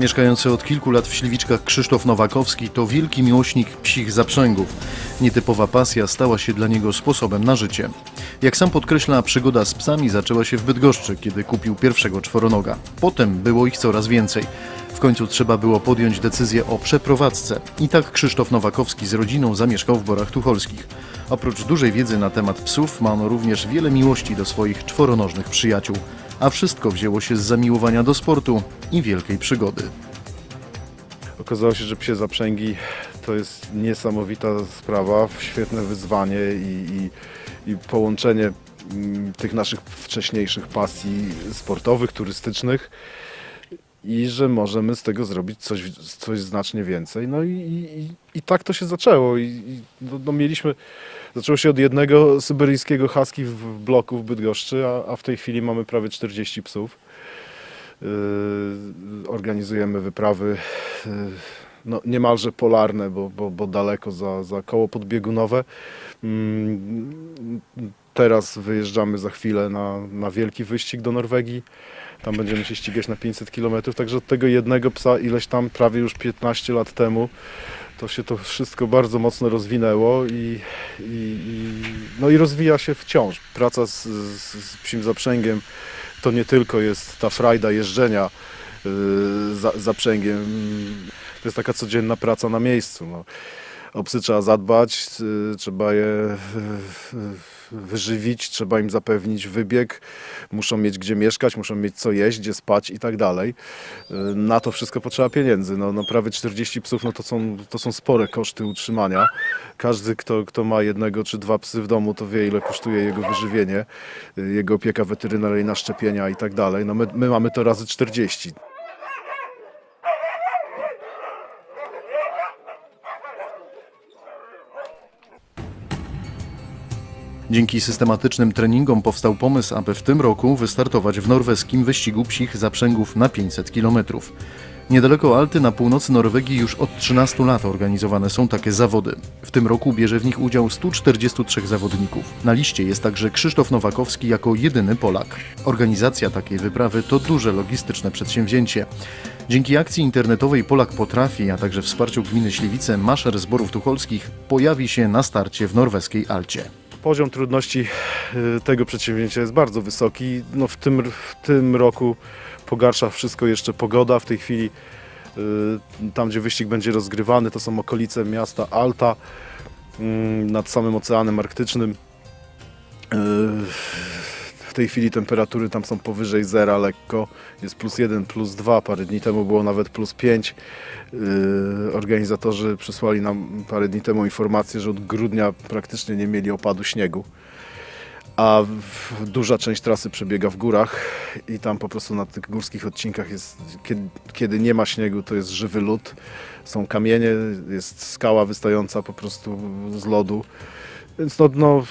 Mieszkający od kilku lat w Śliwiczkach Krzysztof Nowakowski to wielki miłośnik psich zaprzęgów. Nietypowa pasja stała się dla niego sposobem na życie. Jak sam podkreśla, przygoda z psami zaczęła się w Bydgoszczy, kiedy kupił pierwszego czworonoga. Potem było ich coraz więcej. W końcu trzeba było podjąć decyzję o przeprowadzce. I tak Krzysztof Nowakowski z rodziną zamieszkał w Borach Tucholskich. Oprócz dużej wiedzy na temat psów, ma on również wiele miłości do swoich czworonożnych przyjaciół. A wszystko wzięło się z zamiłowania do sportu i wielkiej przygody. Okazało się, że psie zaprzęgi to jest niesamowita sprawa, świetne wyzwanie i, i, i połączenie mm, tych naszych wcześniejszych pasji sportowych, turystycznych i że możemy z tego zrobić coś, coś znacznie więcej. No i, i, i tak to się zaczęło. I, i no, no mieliśmy, zaczęło się od jednego syberyjskiego husky w bloku w Bydgoszczy, a, a w tej chwili mamy prawie 40 psów. Yy, organizujemy wyprawy yy, no, niemalże polarne, bo, bo, bo daleko za, za koło podbiegunowe. Mm, Teraz wyjeżdżamy za chwilę na, na wielki wyścig do Norwegii. Tam będziemy się ścigać na 500 km. Także od tego jednego psa, ileś tam prawie już 15 lat temu, to się to wszystko bardzo mocno rozwinęło i, i, i, no i rozwija się wciąż. Praca z, z, z psim zaprzęgiem to nie tylko jest ta frajda jeżdżenia yy, za, zaprzęgiem, to jest taka codzienna praca na miejscu. No. Psy trzeba zadbać, yy, trzeba je yy, wyżywić, trzeba im zapewnić wybieg, muszą mieć gdzie mieszkać, muszą mieć co jeść, gdzie spać i tak dalej. Yy, Na to wszystko potrzeba pieniędzy. No, no prawie 40 psów no to, są, to są spore koszty utrzymania. Każdy, kto, kto ma jednego czy dwa psy w domu, to wie ile kosztuje jego wyżywienie, yy, jego opieka weterynaryjna, szczepienia i tak dalej. No my, my mamy to razy 40. Dzięki systematycznym treningom powstał pomysł, aby w tym roku wystartować w norweskim wyścigu psich zaprzęgów na 500 km. Niedaleko Alty na północy Norwegii już od 13 lat organizowane są takie zawody. W tym roku bierze w nich udział 143 zawodników. Na liście jest także Krzysztof Nowakowski jako jedyny Polak. Organizacja takiej wyprawy to duże logistyczne przedsięwzięcie. Dzięki akcji internetowej Polak Potrafi, a także wsparciu gminy Śliwice, Maszer Zborów Tucholskich pojawi się na starcie w norweskiej Alcie. Poziom trudności y, tego przedsięwzięcia jest bardzo wysoki. No w, tym, w tym roku pogarsza wszystko jeszcze pogoda. W tej chwili y, tam, gdzie wyścig będzie rozgrywany, to są okolice miasta Alta mm, nad samym Oceanem Arktycznym. W tej chwili temperatury tam są powyżej zera lekko. Jest plus 1, plus 2. Parę dni temu było nawet plus 5. Yy, Organizatorzy przysłali nam parę dni temu informację, że od grudnia praktycznie nie mieli opadu śniegu. A duża część trasy przebiega w górach i tam po prostu na tych górskich odcinkach jest, kiedy, kiedy nie ma śniegu, to jest żywy lód. Są kamienie, jest skała wystająca po prostu z lodu. Więc no, no,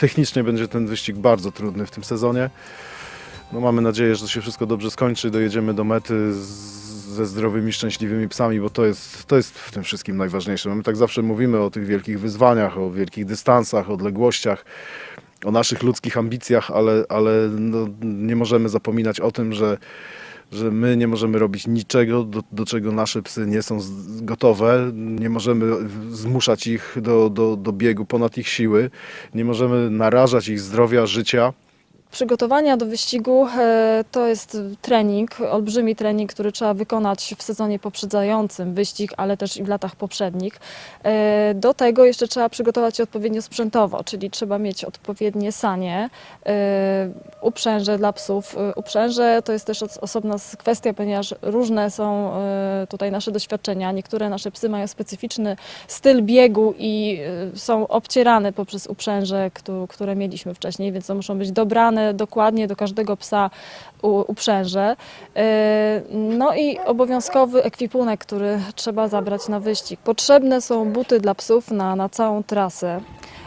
technicznie będzie ten wyścig bardzo trudny w tym sezonie. No, mamy nadzieję, że to się wszystko dobrze skończy, dojedziemy do mety z, ze zdrowymi, szczęśliwymi psami, bo to jest, to jest w tym wszystkim najważniejsze. My tak zawsze mówimy o tych wielkich wyzwaniach, o wielkich dystansach, odległościach, o naszych ludzkich ambicjach, ale, ale no, nie możemy zapominać o tym, że, że my nie możemy robić niczego, do, do czego nasze psy nie są z- gotowe. Nie możemy zmuszać ich do, do, do biegu ponad ich siły. Nie możemy narażać ich zdrowia, życia. Przygotowania do wyścigu e, to jest trening, olbrzymi trening, który trzeba wykonać w sezonie poprzedzającym wyścig, ale też i w latach poprzednich. E, Do tego jeszcze trzeba przygotować się odpowiednio sprzętowo, czyli trzeba mieć odpowiednie sanie, e, uprzęże dla psów. Uprzęże to jest też os- osobna kwestia, ponieważ różne są tutaj nasze doświadczenia. Niektóre nasze psy mają specyficzny styl biegu i są obcierane poprzez uprzęże, któ- które mieliśmy wcześniej, więc to muszą być dobrane dokładnie do każdego psa uprzęże. E, No i obowiązkowy ekwipunek, który trzeba zabrać na wyścig. Potrzebne są buty dla psów na, na całą trasę.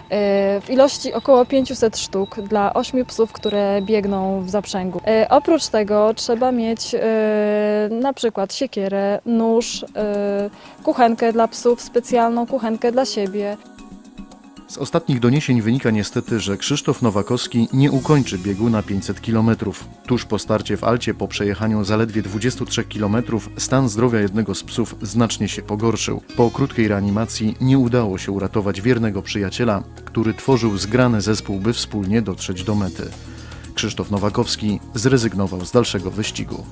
E, W ilości około 500 sztuk dla 8 psów, które biegną w zaprzęgu. E, Oprócz tego trzeba mieć na przykład siekierę, nóż, kuchenkę dla psów, specjalną kuchenkę dla siebie. Z ostatnich doniesień wynika niestety, że Krzysztof Nowakowski nie ukończy biegu na 500 km. Tuż po starcie w Alcie, po przejechaniu zaledwie 23 km, stan zdrowia jednego z psów znacznie się pogorszył. Po krótkiej reanimacji nie udało się uratować wiernego przyjaciela, który tworzył zgrany zespół, by wspólnie dotrzeć do mety. Krzysztof Nowakowski zrezygnował z dalszego wyścigu.